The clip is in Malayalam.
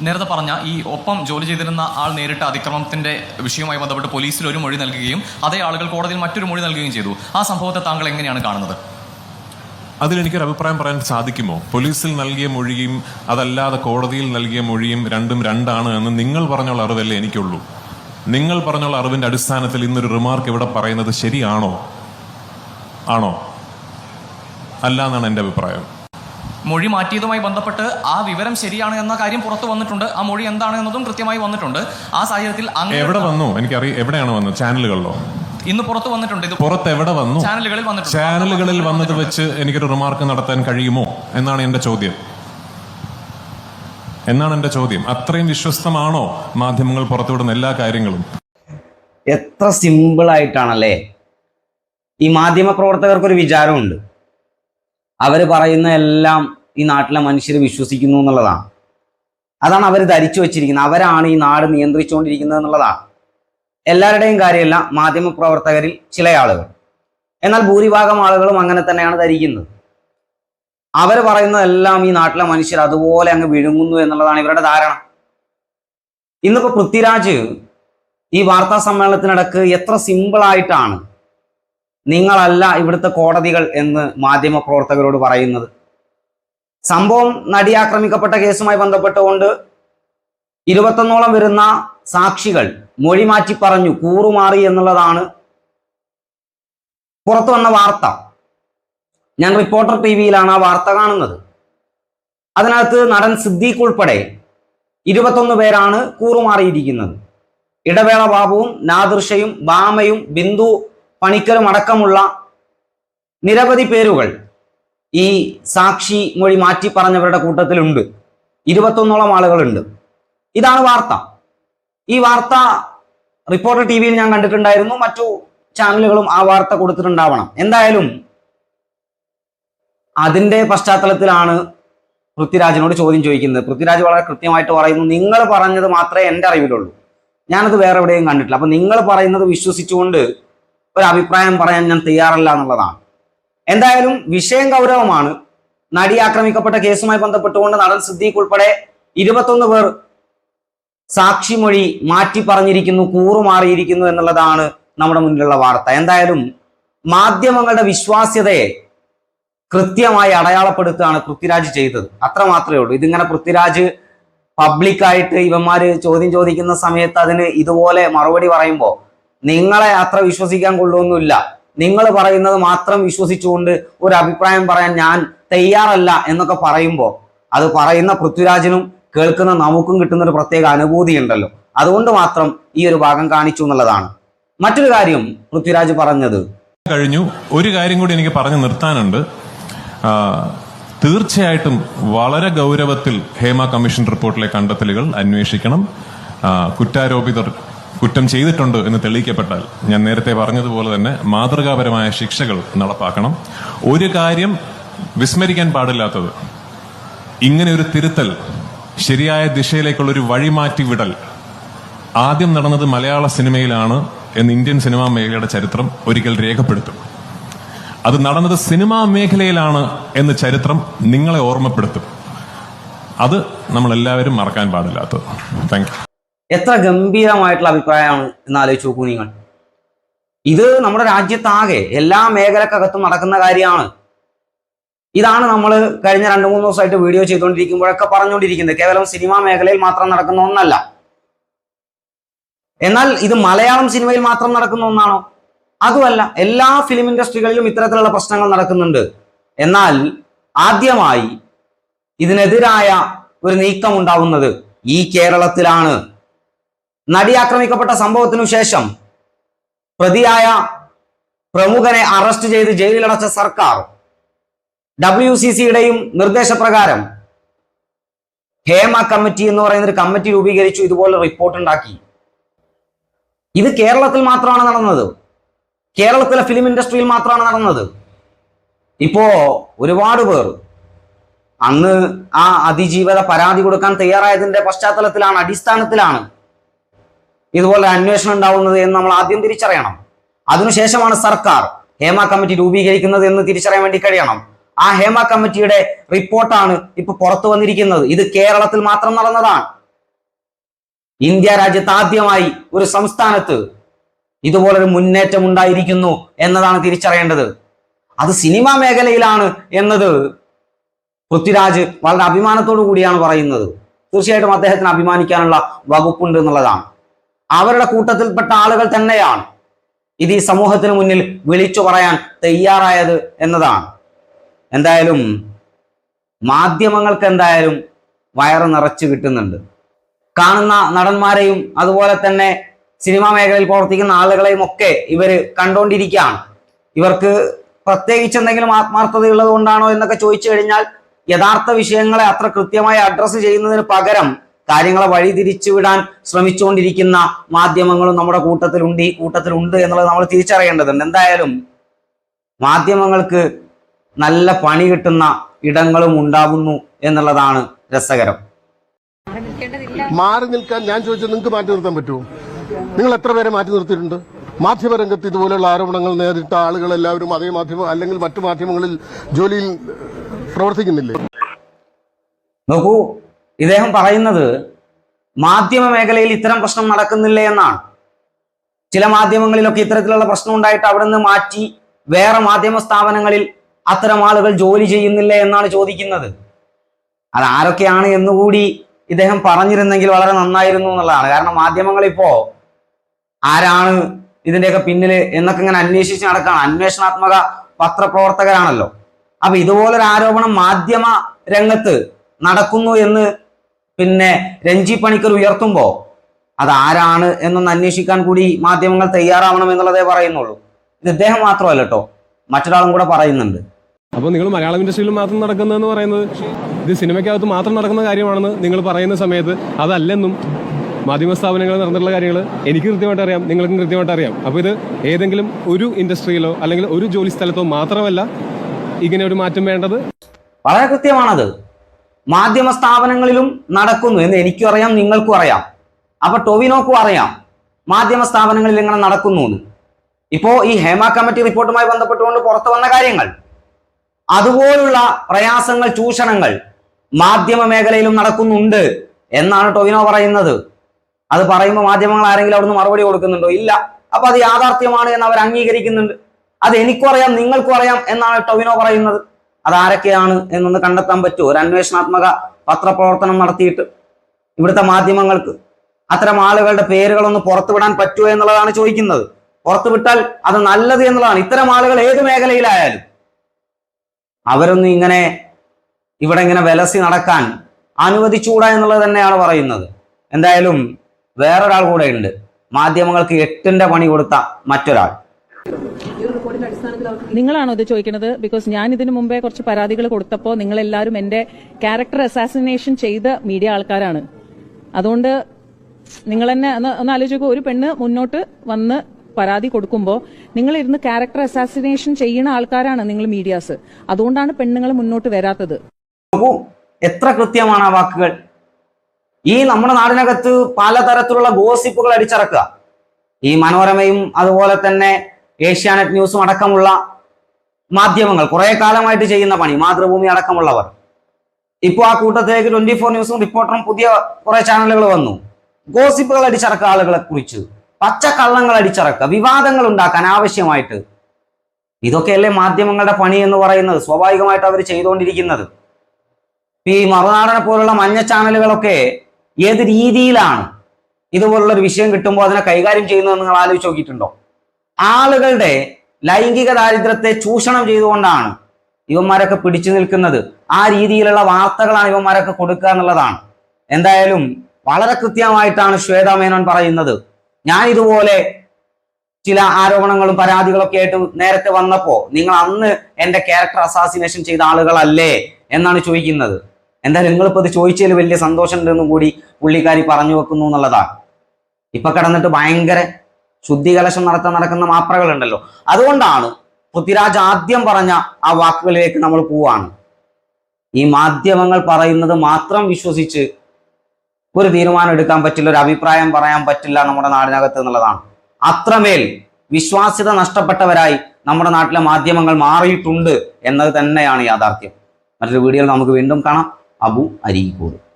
നേരത്തെ പറഞ്ഞ ഈ ഒപ്പം ജോലി ചെയ്തിരുന്ന ആൾ നേരിട്ട അതിക്രമത്തിന്റെ വിഷയവുമായി ബന്ധപ്പെട്ട് പോലീസിൽ ഒരു മൊഴി നൽകുകയും അതേ ആളുകൾ കോടതിയിൽ മറ്റൊരു മൊഴി നൽകുകയും ചെയ്തു. ആ സംഭവത്തെ താങ്കൾ എങ്ങനെയാണ് കാണുന്നത്? അതിലെനിക്കൊരു അഭിപ്രായം പറയാൻ സാധിക്കുമോ? പോലീസിൽ നൽകിയ മൊഴിയും അതല്ലാതെ കോടതിയിൽ നൽകിയ മൊഴിയും രണ്ടും രണ്ടാണ് എന്ന് നിങ്ങൾ പറഞ്ഞുള്ള അറിവല്ലേ എനിക്കുള്ളൂ. നിങ്ങൾ പറഞ്ഞുള്ള അറിവിന്റെ അടിസ്ഥാനത്തിൽ ഇന്നൊരു റിമാർക്ക് ഇവിടെ പറയുന്നത് ശരിയാണോ? ആണോ? അല്ല എന്നാണ് എന്റെ അഭിപ്രായം. മൊഴി മാറ്റിയതുമായി ബന്ധപ്പെട്ട് ആ വിവരം ശരിയാണ് എന്ന കാര്യം പുറത്തു വന്നിട്ടുണ്ട്. ആ മൊഴി എന്താണ് എന്നതും കൃത്യമായി വന്നിട്ടുണ്ട്. ആ സാഹചര്യത്തിൽ എവിടെ വന്നു? എനിക്കറിയാം എവിടെയാണ് വന്നത്? ചാനലുകളിലോ? ഇന്ന് പുറത്തു വന്നിട്ടുണ്ട്. ഇത് പുറത്ത് എവിടെ വന്നു? ചാനലുകളിൽ വന്നിട്ടുണ്ട്. ചാനലുകളിൽ വന്നത് വെച്ച് എനിക്കൊരു റിമാർക്ക് നടത്താൻ കഴിയുമോ എന്നാണ് എന്റെ ചോദ്യം. എന്നാണ് എന്റെ ചോദ്യം? അത്രയും വിശ്വസ്തമാണോ മാധ്യമങ്ങൾ പുറത്തുവിടുന്ന എല്ലാ കാര്യങ്ങളും? എത്ര സിമ്പിൾ ആയിട്ടാണല്ലേ? ഈ മാധ്യമ പ്രവർത്തകർക്ക് ഒരു വിചാരമുണ്ട്. അവർ പറയുന്ന എല്ലാം ഈ നാട്ടിലെ മനുഷ്യർ വിശ്വസിക്കുന്നു എന്നുള്ളതാണ്. അതാണ് അവർ ധരിച്ചു വച്ചിരിക്കുന്നത്. അവരാണ് ഈ നാട് നിയന്ത്രിച്ചുകൊണ്ടിരിക്കുന്നത് എന്നുള്ളതാണ്. എല്ലാവരുടെയും കാര്യമല്ല മാധ്യമ പ്രവർത്തകരിൽ ചില ആളുകൾ. എന്നാൽ ഭൂരിഭാഗം ആളുകളും അങ്ങനെ തന്നെയാണ് ധരിക്കുന്നത്. അവർ പറയുന്നതെല്ലാം ഈ നാട്ടിലെ മനുഷ്യർ അതുപോലെ അങ്ങ് വിഴുങ്ങുന്നു എന്നുള്ളതാണ് ഇവരുടെ ധാരണ. ഇന്നിപ്പോ പൃഥ്വിരാജ് ഈ വാർത്താ സമ്മേളനത്തിനിടക്ക് എത്ര സിമ്പിൾ ആയിട്ടാണ് നിങ്ങളല്ല ഇവിടുത്തെ കോടതികൾ എന്ന് മാധ്യമ പ്രവർത്തകരോട് പറയുന്നത്. സംഭവം നടി ആക്രമിക്കപ്പെട്ട കേസുമായി ബന്ധപ്പെട്ടുകൊണ്ട് ഇരുപത്തൊന്നോളം വരുന്ന സാക്ഷികൾ മൊഴി മാറ്റി പറഞ്ഞു കൂറുമാറി എന്നുള്ളതാണ് പുറത്തു വന്ന വാർത്ത. ഞാൻ റിപ്പോർട്ടർ ടി വിയിലാണ് ആ വാർത്ത കാണുന്നത്. അതിനകത്ത് നടൻ സിദ്ദീഖ് ഉൾപ്പെടെ ഇരുപത്തൊന്ന് പേരാണ് കൂറുമാറിയിരിക്കുന്നത്. ഇടവേള ബാബുവും നാദൃഷയും ബാമയും ബിന്ദു പണിക്കരും അടക്കമുള്ള നിരവധി പേരുകൾ ഈ സാക്ഷി മൊഴി മാറ്റി പറഞ്ഞവരുടെ കൂട്ടത്തിലുണ്ട്. ഇരുപത്തൊന്നോളം ആളുകളുണ്ട്. ഇതാണ് വാർത്ത. ഈ വാർത്ത റിപ്പോർട്ടർ ടി വിയിൽ ഞാൻ കണ്ടിട്ടുണ്ടായിരുന്നു. മറ്റു ചാനലുകളും ആ വാർത്ത കൊടുത്തിട്ടുണ്ടാവണം. എന്തായാലും അതിന്റെ പശ്ചാത്തലത്തിലാണ് പൃഥ്വിരാജിനോട് ചോദ്യം ചോദിക്കുന്നത്. പൃഥ്വിരാജ് വളരെ കൃത്യമായിട്ട് പറയുന്നു നിങ്ങൾ പറഞ്ഞത് മാത്രമേ എന്റെ അറിവിലുള്ളൂ. ഞാനത് വേറെ എവിടെയും കണ്ടിട്ടില്ല. അപ്പൊ നിങ്ങൾ പറയുന്നത് വിശ്വസിച്ചുകൊണ്ട് ഒരു അഭിപ്രായം പറയാൻ ഞാൻ തയ്യാറല്ല എന്നുള്ളതാണ്. എന്തായാലും വിഷയം ഗൗരവമാണ്. നടി ആക്രമിക്കപ്പെട്ട കേസുമായി ബന്ധപ്പെട്ടുകൊണ്ട് നടൻ സിദ്ദീഖ് ഉൾപ്പെടെ ഇരുപത്തൊന്ന് പേർ സാക്ഷിമൊഴി മാറ്റി പറഞ്ഞിരിക്കുന്നു കൂറുമാറിയിരിക്കുന്നു എന്നുള്ളതാണ് നമ്മുടെ മുന്നിലുള്ള വാർത്ത. എന്തായാലും മാധ്യമങ്ങളുടെ വിശ്വാസ്യതയെ കൃത്യമായി അടയാളപ്പെടുത്തുകയാണ് പൃഥ്വിരാജ് ചെയ്തത്. അത്ര മാത്രമേ ഉള്ളൂ. ഇതിങ്ങനെ പൃഥ്വിരാജ് പബ്ലിക്കായിട്ട് ഇവന്മാര് ചോദ്യം ചോദിക്കുന്ന സമയത്ത് അതിന് ഇതുപോലെ മറുപടി പറയുമ്പോൾ നിങ്ങളെ അത്ര വിശ്വസിക്കാൻ കൊള്ളുമൊന്നുമില്ല നിങ്ങൾ പറയുന്നത് മാത്രം വിശ്വസിച്ചുകൊണ്ട് ഒരു അഭിപ്രായം പറയാൻ ഞാൻ തയ്യാറല്ല എന്നൊക്കെ പറയുമ്പോൾ അത് പറയുന്ന പൃഥ്വിരാജിനും കേൾക്കുന്ന നമുക്കും കിട്ടുന്ന ഒരു പ്രത്യേക അനുഭൂതി ഉണ്ടല്ലോ അതുകൊണ്ട് മാത്രം ഈ ഒരു ഭാഗം കാണിച്ചു എന്നുള്ളതാണ്. മറ്റൊരു കാര്യം പൃഥ്വിരാജ് പറഞ്ഞത്. കഴിഞ്ഞു. ഒരു കാര്യം കൂടി എനിക്ക് പറഞ്ഞു നിർത്താനുണ്ട്. തീർച്ചയായിട്ടും വളരെ ഗൗരവത്തിൽ ഹേമ കമ്മീഷൻ റിപ്പോർട്ടിലെ കണ്ടെത്തലുകൾ അന്വേഷിക്കണം. കുറ്റാരോപിതർ കുറ്റം ചെയ്തിട്ടുണ്ട് എന്ന് തെളിയിക്കപ്പെട്ടാൽ ഞാൻ നേരത്തെ പറഞ്ഞതുപോലെ തന്നെ മാതൃകാപരമായ ശിക്ഷകൾ നടപ്പാക്കണം. ഒരു കാര്യം വിസ്മരിക്കാൻ പാടില്ലാത്തത് ഇങ്ങനെ ഒരു തിരുത്തൽ ശരിയായ ദിശയിലേക്കുള്ള ഒരു വഴിമാറ്റി വിടൽ ആദ്യം നടന്നത് മലയാള സിനിമയിലാണ് എന്ന് ഇന്ത്യൻ സിനിമാ മേഖലയുടെ ചരിത്രം ഒരിക്കൽ രേഖപ്പെടുത്തും. അത് നടന്നത് സിനിമാ മേഖലയിലാണ് എന്ന് ചരിത്രം നിങ്ങളെ ഓർമ്മപ്പെടുത്തും. അത് നമ്മളെല്ലാവരും മറക്കാൻ പാടില്ലാത്തത്. താങ്ക് എത്ര ഗംഭീരമായിട്ടുള്ള അഭിപ്രായമാണ് എന്ന് ആലോചിച്ച് നോക്കൂ നിങ്ങൾ. ഇത് നമ്മുടെ രാജ്യത്താകെ എല്ലാ മേഖലക്കകത്തും നടക്കുന്ന കാര്യമാണ്. ഇതാണ് നമ്മൾ കഴിഞ്ഞ രണ്ട് മൂന്ന് ദിവസമായിട്ട് വീഡിയോ ചെയ്തുകൊണ്ടിരിക്കുമ്പോഴൊക്കെ പറഞ്ഞുകൊണ്ടിരിക്കുന്നത്. കേവലം സിനിമാ മേഖലയിൽ മാത്രം നടക്കുന്ന ഒന്നല്ല. എന്നാൽ ഇത് മലയാളം സിനിമയിൽ മാത്രം നടക്കുന്ന ഒന്നാണോ? അതുമല്ല എല്ലാ ഫിലിം ഇൻഡസ്ട്രികളിലും ഇത്തരത്തിലുള്ള പ്രശ്നങ്ങൾ നടക്കുന്നുണ്ട്. എന്നാൽ ആദ്യമായി ഇതിനെതിരായ ഒരു നീക്കം ഉണ്ടാവുന്നത് ഈ കേരളത്തിലാണ്. നടി ആക്രമിക്കപ്പെട്ട സംഭവത്തിനു ശേഷം പ്രതിയായ പ്രമുഖനെ അറസ്റ്റ് ചെയ്ത് ജയിലിലടച്ച സർക്കാർ. ഡബ്ല്യു സി സിയുടെയും നിർദ്ദേശപ്രകാരം ഹേമ കമ്മിറ്റി എന്ന് പറയുന്ന ഒരു കമ്മിറ്റി രൂപീകരിച്ചു ഇതുപോലെ റിപ്പോർട്ട് ഉണ്ടാക്കി. ഇത് കേരളത്തിൽ മാത്രമാണ് നടന്നത്. കേരളത്തിലെ ഫിലിം ഇൻഡസ്ട്രിയിൽ മാത്രമാണ് നടന്നത്. ഇപ്പോ ഒരുപാട് പേർ അന്ന് ആ അതിജീവത പരാതി കൊടുക്കാൻ തയ്യാറായതിന്റെ പശ്ചാത്തലത്തിലാണ് അടിസ്ഥാനത്തിലാണ് ഇതുപോലെ അന്വേഷണം ഉണ്ടാവുന്നത് എന്ന് നമ്മൾ ആദ്യം തിരിച്ചറിയണം. അതിനുശേഷമാണ് സർക്കാർ ഹേമ കമ്മിറ്റി രൂപീകരിക്കുന്നത് എന്ന് തിരിച്ചറിയാൻ വേണ്ടി കഴിയണം. ആ ഹേമ കമ്മിറ്റിയുടെ റിപ്പോർട്ടാണ് ഇപ്പൊ പുറത്തു വന്നിരിക്കുന്നത്. ഇത് കേരളത്തിൽ മാത്രം നടന്നതാണ്. ഇന്ത്യ രാജ്യത്ത് ആദ്യമായി ഒരു സംസ്ഥാനത്ത് ഇതുപോലൊരു മുന്നേറ്റം ഉണ്ടായിരിക്കുന്നു എന്നതാണ് തിരിച്ചറിയേണ്ടത്. അത് സിനിമാ മേഖലയിലാണ് എന്നത് പൃഥ്വിരാജ് വളരെ അഭിമാനത്തോടു കൂടിയാണ് പറയുന്നത്. തീർച്ചയായിട്ടും അദ്ദേഹത്തിന് അഭിമാനിക്കാനുള്ള വകുപ്പുണ്ട് എന്നുള്ളതാണ്. അവരുടെ കൂട്ടത്തിൽപ്പെട്ട ആളുകൾ തന്നെയാണ്. ഇത് ഈ സമൂഹത്തിന് മുന്നിൽ വിളിച്ചു പറയാൻ തയ്യാറായത് എന്നതാണ്. എന്തായാലും മാധ്യമങ്ങൾക്ക് എന്തായാലും വയറ് നിറച്ചു കിട്ടുന്നുണ്ട്. കാണുന്ന നടന്മാരെയും അതുപോലെ തന്നെ സിനിമാ മേഖലയിൽ പ്രവർത്തിക്കുന്ന ആളുകളെയും ഒക്കെ ഇവർ കണ്ടുകൊണ്ടിരിക്കുകയാണ് ഇവർക്ക് പ്രത്യേകിച്ച് എന്തെങ്കിലും ആത്മാർത്ഥതയുള്ളത് കൊണ്ടാണോ എന്നൊക്കെ ചോദിച്ചു കഴിഞ്ഞാൽ യഥാർത്ഥ വിഷയങ്ങളെ അത്ര കൃത്യമായി അഡ്രസ്സ് ചെയ്യുന്നതിന് പകരം കാര്യങ്ങളെ വഴിതിരിച്ചു വിടാൻ ശ്രമിച്ചുകൊണ്ടിരിക്കുന്ന മാധ്യമങ്ങളും നമ്മുടെ കൂട്ടത്തിലുണ്ട് ഈ കൂട്ടത്തിലുണ്ട് എന്നുള്ളത് നമ്മൾ തിരിച്ചറിയേണ്ടതുണ്ട്. എന്തായാലും മാധ്യമങ്ങൾക്ക് നല്ല പണി കിട്ടുന്ന ഇടങ്ങളും ഉണ്ടാകുന്നു എന്നുള്ളതാണ് രസകരം. മാറി നിൽക്കാൻ ഞാൻ ചോദിച്ചത് നിങ്ങൾക്ക് മാറ്റി നിർത്താൻ പറ്റുമോ? നിങ്ങൾ എത്ര പേരെ മാറ്റി നിർത്തിയിട്ടുണ്ട്? മാധ്യമരംഗത്ത് ഇതുപോലെയുള്ള ആരോപണങ്ങൾ നേരിട്ട ആളുകൾ എല്ലാവരും അതേ മാധ്യമം അല്ലെങ്കിൽ മറ്റു മാധ്യമങ്ങളിൽ ജോലിയിൽ പ്രവർത്തിക്കുന്നില്ലേ? നോക്കൂ ഇദ്ദേഹം പറയുന്നത് മാധ്യമ മേഖലയിൽ ഇത്തരം പ്രശ്നം നടക്കുന്നില്ല എന്നാണ്. ചില മാധ്യമങ്ങളിലൊക്കെ ഇത്തരത്തിലുള്ള പ്രശ്നം ഉണ്ടായിട്ട് അവിടെ നിന്ന് മാറ്റി വേറെ മാധ്യമ സ്ഥാപനങ്ങളിൽ അത്തരം ആളുകൾ ജോലി ചെയ്യുന്നില്ല എന്നാണ് ചോദിക്കുന്നത്. അത് ആരൊക്കെയാണ് എന്നുകൂടി ഇദ്ദേഹം പറഞ്ഞിരുന്നെങ്കിൽ വളരെ നന്നായിരുന്നു എന്നുള്ളതാണ്. കാരണം മാധ്യമങ്ങൾ ഇപ്പോ ആരാണ് ഇതിന്റെയൊക്കെ പിന്നിൽ എന്നൊക്കെ ഇങ്ങനെ അന്വേഷിച്ച് നടക്കുകയാണ് അന്വേഷണാത്മക പത്രപ്രവർത്തകരാണല്ലോ. അപ്പൊ ഇതുപോലൊരു ആരോപണം മാധ്യമ രംഗത്ത് നടക്കുന്നു എന്ന് പിന്നെ രഞ്ജി പണിക്കർ ഉയർത്തുമ്പോൾ അത് ആരാണ് എന്നൊന്ന് അന്വേഷിക്കാൻ കൂടി മാധ്യമങ്ങൾ തയ്യാറാവണം എന്നുള്ളതേ പറയുന്നുള്ളൂ. ഇത് ഇദ്ദേഹം മാത്രമല്ല കേട്ടോ മറ്റൊരാളും കൂടെ പറയുന്നുണ്ട്. അപ്പോൾ നിങ്ങൾ മലയാളം ഇൻഡസ്ട്രിയിൽ മാത്രം നടക്കുന്നതെന്ന് പറയുന്നത് ഇത് സിനിമയ്ക്കകത്ത് മാത്രം നടക്കുന്ന കാര്യമാണെന്ന് നിങ്ങൾ പറയുന്ന സമയത്ത് അതല്ലെന്നും മാധ്യമ സ്ഥാപനങ്ങളിൽ നടന്നിട്ടുള്ള കാര്യങ്ങൾ എനിക്ക് കൃത്യമായിട്ട് അറിയാം നിങ്ങൾക്കും കൃത്യമായിട്ട് അറിയാം. അപ്പോൾ ഇത് ഏതെങ്കിലും ഒരു ഇൻഡസ്ട്രിയിലോ അല്ലെങ്കിൽ ഒരു ജോലി സ്ഥലത്തോ മാത്രമല്ല ഇങ്ങനെ ഒരു മാറ്റം വേണ്ടത്? വളരെ കൃത്യമാണത്. മാധ്യമ സ്ഥാപനങ്ങളിലും നടക്കുന്നു എന്ന് എനിക്കും അറിയാം നിങ്ങൾക്കും അറിയാം. അപ്പൊ ടൊവിനോക്കും അറിയാം മാധ്യമ സ്ഥാപനങ്ങളിൽ ഇങ്ങനെ നടക്കുന്നു എന്ന്. ഇപ്പോ ഈ ഹേമ കമ്മിറ്റി റിപ്പോർട്ടുമായി ബന്ധപ്പെട്ടുകൊണ്ട് പുറത്തു വന്ന കാര്യങ്ങൾ. അതുപോലുള്ള പ്രയാസങ്ങൾ ചൂഷണങ്ങൾ മാധ്യമ മേഖലയിലും നടക്കുന്നുണ്ട് എന്നാണ് ടൊവിനോ പറയുന്നത്. അത് പറയുമ്പോൾ മാധ്യമങ്ങൾ ആരെങ്കിലും അവിടുന്ന് മറുപടി കൊടുക്കുന്നുണ്ടോ? ഇല്ല. അപ്പൊ അത് യാഥാർത്ഥ്യമാണ് എന്ന് അവർ അംഗീകരിക്കുന്നുണ്ട്. അത് എനിക്കും അറിയാം നിങ്ങൾക്കും അറിയാം എന്നാണ് ടൊവിനോ പറയുന്നത്. അത് ആരൊക്കെയാണ് എന്നൊന്ന് കണ്ടെത്താൻ പറ്റുമോ? ഒരു അന്വേഷണാത്മക പത്രപ്രവർത്തനം നടത്തിയിട്ട് ഇവിടുത്തെ മാധ്യമങ്ങൾക്ക് അത്തരം ആളുകളുടെ പേരുകളൊന്ന് പുറത്തുവിടാൻ പറ്റുമോ എന്നുള്ളതാണ് ചോദിക്കുന്നത്. പുറത്തുവിട്ടാൽ അത് നല്ലത് എന്നുള്ളതാണ്. ഇത്തരം ആളുകൾ ഏത് മേഖലയിലായാലും അവരൊന്നും ഇങ്ങനെ ഇവിടെ ഇങ്ങനെ വിലസി നടക്കാൻ അനുവദിച്ചുകൂടാ എന്നുള്ളത് തന്നെയാണ് പറയുന്നത്. എന്തായാലും വേറൊരാൾ കൂടെ ഉണ്ട്. മാധ്യമങ്ങൾക്ക് എട്ടിന്റെ പണി കൊടുത്ത മറ്റൊരാൾ. നിങ്ങളാണോ ഇത് ചോദിക്കുന്നത്? ബിക്കോസ് ഞാൻ ഇതിനു മുമ്പേ കുറച്ച് പരാതികൾ കൊടുത്തപ്പോൾ നിങ്ങൾ എല്ലാവരും എന്റെ ക്യാരക്ടർ അസാസിനേഷൻ ചെയ്ത മീഡിയ ആൾക്കാരാണ്. അതുകൊണ്ട് നിങ്ങൾ തന്നെ ഒന്ന് ഒന്ന് ആലോചിക്കുക ഒരു പെണ്ണ് മുന്നോട്ട് വന്ന് പരാതി കൊടുക്കുമ്പോൾ നിങ്ങൾ ഇരുന്ന് ക്യാരക്ടർ അസാസിനേഷൻ ചെയ്യുന്ന ആൾക്കാരാണ് നിങ്ങൾ മീഡിയാസ് അതുകൊണ്ടാണ് പെണ്ണുങ്ങൾ മുന്നോട്ട് വരാത്തത്. നോക്കൂ എത്ര കൃത്യമാണ് ആ വാക്കുകൾ? ഈ നമ്മുടെ നാടിനകത്ത് പലതരത്തിലുള്ള ഗോസിപ്പുകൾ അടിച്ചിറക്കുക. ഈ മനോരമയും അതുപോലെ തന്നെ ഏഷ്യാനെറ്റ് ന്യൂസും അടക്കമുള്ള മാധ്യമങ്ങൾ കുറെ കാലമായിട്ട് ചെയ്യുന്ന പണി മാതൃഭൂമി അടക്കമുള്ളവർ. ഇപ്പോൾ ആ കൂട്ടത്തിലേക്ക് ട്വന്റി ഫോർ ന്യൂസും റിപ്പോർട്ടറും പുതിയ കുറെ ചാനലുകൾ വന്നു. ഗോസിപ്പുകൾ അടിച്ചിറക്കുക ആളുകളെ കുറിച്ച് പച്ചക്കള്ളങ്ങൾ അടിച്ചിറക്കുക വിവാദങ്ങൾ ഉണ്ടാക്കാൻ ആവശ്യമായിട്ട്. ഇതൊക്കെയല്ലേ മാധ്യമങ്ങളുടെ പണി എന്ന് പറയുന്നത്? സ്വാഭാവികമായിട്ട് അവർ ചെയ്തുകൊണ്ടിരിക്കുന്നത്. ഈ മറുനാടനെ പോലുള്ള മഞ്ഞ ചാനലുകളൊക്കെ ഏത് രീതിയിലാണ് ഇതുപോലുള്ള ഒരു വിഷയം കിട്ടുമ്പോൾ അതിനെ കൈകാര്യം ചെയ്യുന്നത് നിങ്ങൾ ആലോചിച്ച് നോക്കിയിട്ടുണ്ടോ? ആളുകളുടെ ലൈംഗിക ദാരിദ്ര്യത്തെ ചൂഷണം ചെയ്തുകൊണ്ടാണ് ഇവന്മാരൊക്കെ പിടിച്ചു നിൽക്കുന്നത്. ആ രീതിയിലുള്ള വാർത്തകളാണ് ഇവന്മാരൊക്കെ കൊടുക്കുക എന്നുള്ളതാണ്. എന്തായാലും വളരെ കൃത്യമായിട്ടാണ് ശ്വേതാ മേനോൻ പറയുന്നത്. ഞാൻ ഇതുപോലെ ചില ആരോപണങ്ങളും പരാതികളൊക്കെ ആയിട്ട് നേരത്തെ വന്നപ്പോ നിങ്ങൾ അന്ന് എന്റെ ക്യാരക്ടർ അസാസിനേഷൻ ചെയ്ത ആളുകളല്ലേ എന്നാണ് ചോദിക്കുന്നത്. എന്തായാലും നിങ്ങളിപ്പോ ഇത് ചോദിച്ചതിൽ വലിയ സന്തോഷം ഉണ്ടെന്നും കൂടി പുള്ളിക്കാരി പറഞ്ഞു വെക്കുന്നു എന്നുള്ളതാണ്. ഇപ്പൊ കിടന്നിട്ട് ഭയങ്കര ശുദ്ധികലശം നടത്താൻ നടക്കുന്ന മാത്രകളുണ്ടല്ലോ അതുകൊണ്ടാണ് പൃഥ്വിരാജ് ആദ്യം പറഞ്ഞ ആ വാക്കുകളിലേക്ക് നമ്മൾ പോവാണ്. ഈ മാധ്യമങ്ങൾ പറയുന്നത് മാത്രം വിശ്വസിച്ച് ഒരു തീരുമാനം എടുക്കാൻ പറ്റില്ല ഒരു അഭിപ്രായം പറയാൻ പറ്റില്ല നമ്മുടെ നാടിനകത്ത് എന്നുള്ളതാണ്. അത്രമേൽ വിശ്വാസ്യത നഷ്ടപ്പെട്ടവരായി നമ്മുടെ നാട്ടിലെ മാധ്യമങ്ങൾ മാറിയിട്ടുണ്ട് എന്നത് തന്നെയാണ് യാഥാർത്ഥ്യം. മറ്റൊരു വീഡിയോയിൽ നമുക്ക് വീണ്ടും കാണാം. അബു അരീക്കോട്.